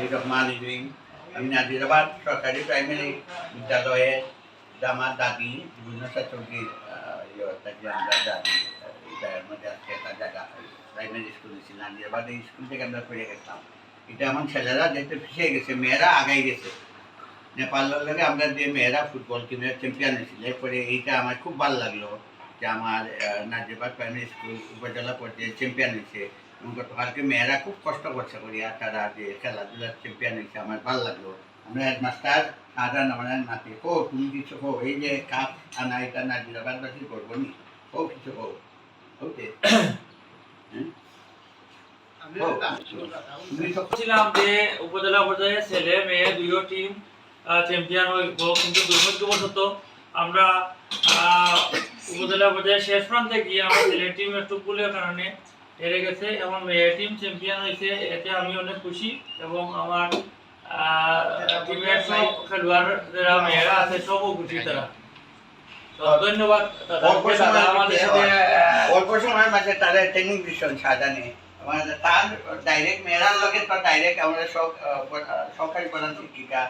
রহমান ইরিং আমি নাজিরাবাদ সরকারি প্রাইমারি বিদ্যালয়ে আমার দাদি বিভিন্ন ছাত্রীর ইয়ে আমরা ছেলেরা প্রাইমারি স্কুল উপজেলা পর্যায়ে চ্যাম্পিয়ন হয়েছে। গতকালকে মেয়েরা খুব কষ্ট করছে করিয়া তারা যে খেলাধুলার চ্যাম্পিয়ন হয়েছে আমার ভালো লাগল। আমরা হেডমাস্টার সাধারণ আমার নাতি কো তুমি কিছু কো এই যে কাপ আনা এটা নাজিরাবাদবাসী করব নি। কো কিছু কো ওকে তুমি ছিলাম যে উপজেলা পর্যায়ে ছেলে মেয়ে দুইও টিম চ্যাম্পিয়ন হইব কিন্তু দুর্ভাগ্যবশত আমরা আহ, উপজেলা পর্যায়ে শেষ প্রান্তে গিয়ে আমার ছেলে টিম একটু ভুলের কারণে হেরে গেছে এবং মেয়ে টিম চ্যাম্পিয়ন হয়েছে। এতে আমি অনেক খুশি এবং আমার সব খেলোয়াড় যারা মেয়েরা আছে সবও খুশি তারা। ধন্যবাদ তারা আমাদের সাথে অল্প সময়ের মাঝে তারা ট্রেনিং দিচ্ছেন সাজানে। তার ডাইরেক্ট মেয়েরার লগে তো ডাইরেক্ট আমরা সব আহ, প- আহ, সরকারি প্রধান শিক্ষিকা।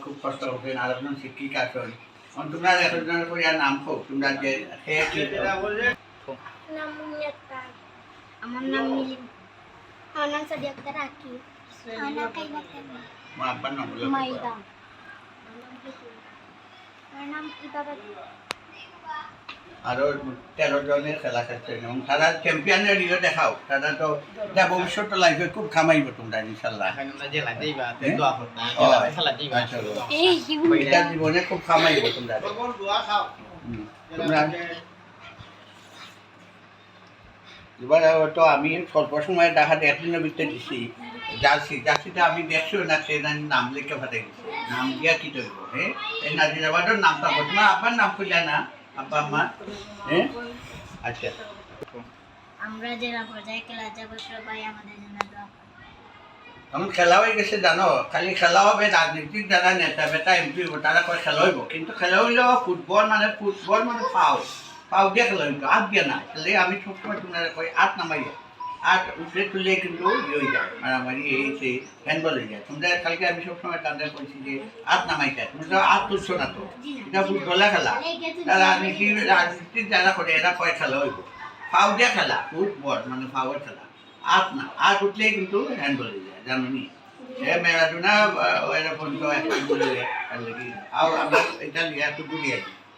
খুব কষ্ট করছেন আর একজন শিক্ষিকা আছেন। তোমরা একজনের করে আর নাম খুব তোমরা যে আমার নাম মিলিম আমার নাম সাদি আক্তার আকি আমার নাম আব্বার নাম মাইদা আমার নাম ইবাদত আরও তেরো জনের খেলা খেলছেন এবং তারা চ্যাম্পিয়নের ইয়ে দেখাও তারা তো যা ভবিষ্যৎ লাইফে খুব কামাইব তোমরা ইনশাল্লাহ জীবন খুব কামাইব তোমরা তোমরা এবার তো আমি স্বল্প সময়ে দেখাতে একদিনের ভিতরে দিছি। জার্সি জার্সিটা আমি দেখছি না সে নাম লিখে ফাটে গেছে নাম দিয়া কি করব হ্যাঁ এই নাজিরাবাদের নামটা তোমার আব্বার নাম খুঁজলে না আব্বা আম্মা হ্যাঁ আচ্ছা। আমরা পর্যায়ে খেলা যাব সবাই আমাদের জন্য দোয়া এখন খেলা হয়ে গেছে জানো? খালি খেলা হবে রাজনীতিক যারা নেতা বেটা এমপি তারা কয় খেলা হইব। কিন্তু খেলা হইলেও ফুটবল মানে ফুটবল মানে পাও পাও দিয়ে খেলা হইব আট দিয়ে না খেলে আমি সবসময় তোমরা কই আট নামাই আট উঠলে তুলে কিন্তু ইয়ে হয়ে যায়, মারামারি এই সেই হ্যান্ডবল হয়ে যায়। তোমরা কালকে আমি সবসময় তাদের বলছি যে আট নামাই যায় তোমরা আট তুলছো না তো, এটা ফুটবলের খেলা। তারা রাজনীতি রাজনীতির যারা করে, এরা কয় খেলা হইব? ফাউ দিয়ে খেলা ফুটবল মানে ফাউয়ের খেলা। আট না আট উঠলেই কিন্তু হ্যান্ডবল হয়ে যায়, জানো নি? এ মেরাডোনা এরকম তো একটা বলে আর লাগি। আও আমরা এটা লিয়া তো গুলি আছে।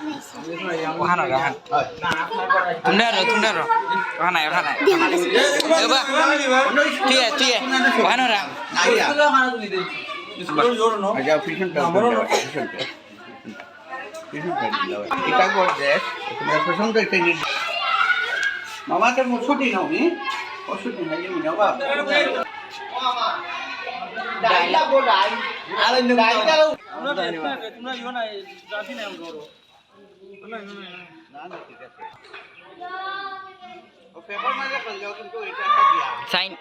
না করে না না ওখান ওখান। তুমি ধরো তুমি ধরো ওখান নাই ওখান দেবা ঠিক আছে ওখান জোর আচ্ছা পিছনটা পিছনটা এটা করছে তোমরা পছন্দ মামা তো মুছুটি নাও নি ওষুধ নাই আমি নাও বাপ। ডাইলা গোলাই আরে ডাইলা তোমরা ইও না জাতি না ধরো। সাইন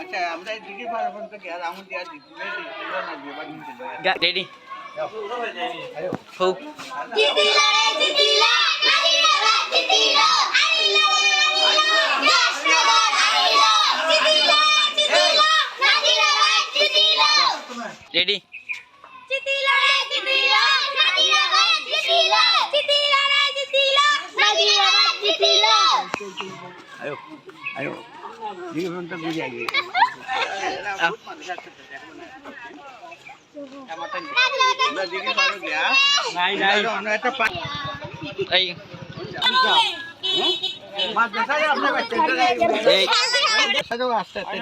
আচ্ছা আমরা দিকে পারব তো কি আর আমু দিয়া দিতে না দিবা নিতে রেডি আয়ো ফুক জিতিলা রে জিতিলা নাজিরা জিতিলা মাছ দেখা যায় আপনার কাছে এই সাজাও আস্তে আস্তে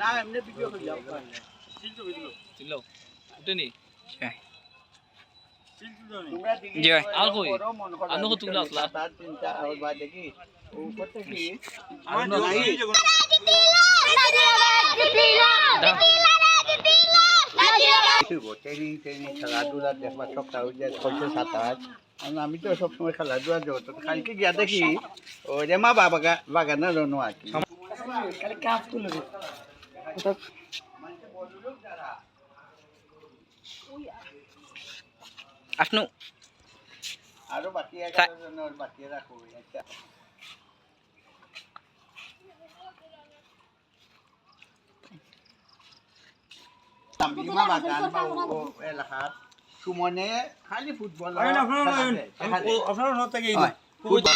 না। এমনি ভিডিও করে যাও ছিল উঠেনি? তোমরা জি ভাই। আর কই? আর নুকু আসলা? তিনটা, আর বাদ দেখি। ও ট্রেনিং ট্রেনিং খেলাধুলা দেখবা সপ্তাহ যে চলছে সাঁতার আর আমি তো সবসময় খেলাধুলা জগত কালকে গিয়া দেখি ওই যে মা বাবা বাগানের জন্য আর কি আসনু আরও বাকি রাখো একটা তাম্বিমা বাগান বা ও এলাকার সুমনে খালি ফুটবল ফুটবল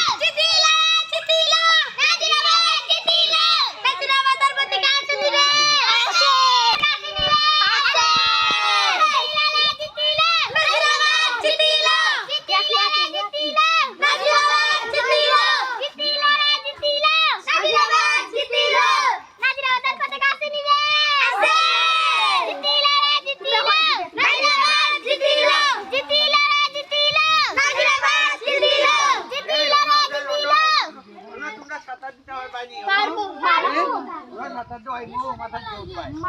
তোমরা সাঁতার দিতে হয় বাইরে পারব পারব তোমরা সাঁতার দেওয়া এগুলো মাথা দিয়ে উঠবাই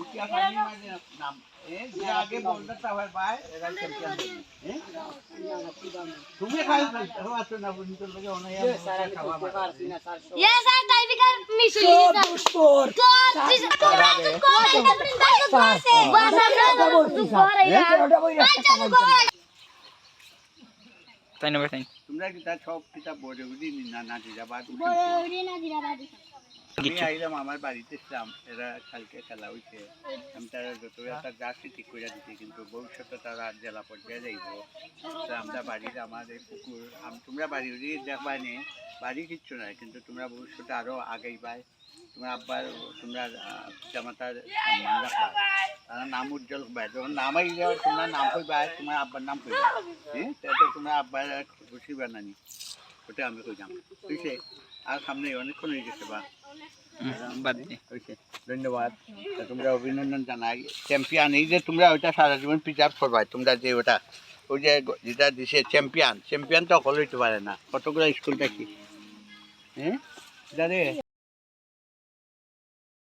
উঠিয়া পানি মাঝে নাম এ যে আগে বলতে তাওয়ার ভাই এরা চ্যাম্পিয়ন হ্যাঁ তুমি খাই আছো না বুঝি তোর লগে অনেক খাওয়া Yes, sir. Typical mission. Sport. তাই না ভাই তাই তোমরা কিতা সব কিতা বড় বুঝি না না জিরাবাদ আমি আইলাম আমার বাড়িতে ছিলাম। এরা কালকে খেলা হয়েছে আমি তারা যত একটা জার্সি ঠিক করে দিচ্ছি কিন্তু ভবিষ্যতে তারা জেলা পর্যায়ে যাইব। আমরা বাড়ির আমাদের পুকুর তোমরা বাড়ি দেখবা নে বাড়ি কিচ্ছু নাই কিন্তু তোমরা ভবিষ্যতে আরও আগেই পাই। তোমরা আব্বার তোমরা পিতামাতার সম্মান রাখবা। তারা নাম উজ্জ্বল করবা যখন নাম আই যাও তোমরা নাম তোমার আব্বার নাম কইবা। হ্যাঁ? তাতে তোমরা আব্বার খুশি বানানি। ওটা আমি কইলাম। বুঝছে আর সামনে অনেকক্ষণ হয়ে গেছে বা। হয়েছে ধন্যবাদ। তোমরা অভিনন্দন চ্যাম্পিয়ন এই যে তোমরা ওইটা প্রিজার্ভ তোমরা যে ওটা যেটা দিছে চ্যাম্পিয়ন চ্যাম্পিয়ন তো অকল পারে না। কতগুলো স্কুল দেখি? হ্যাঁ?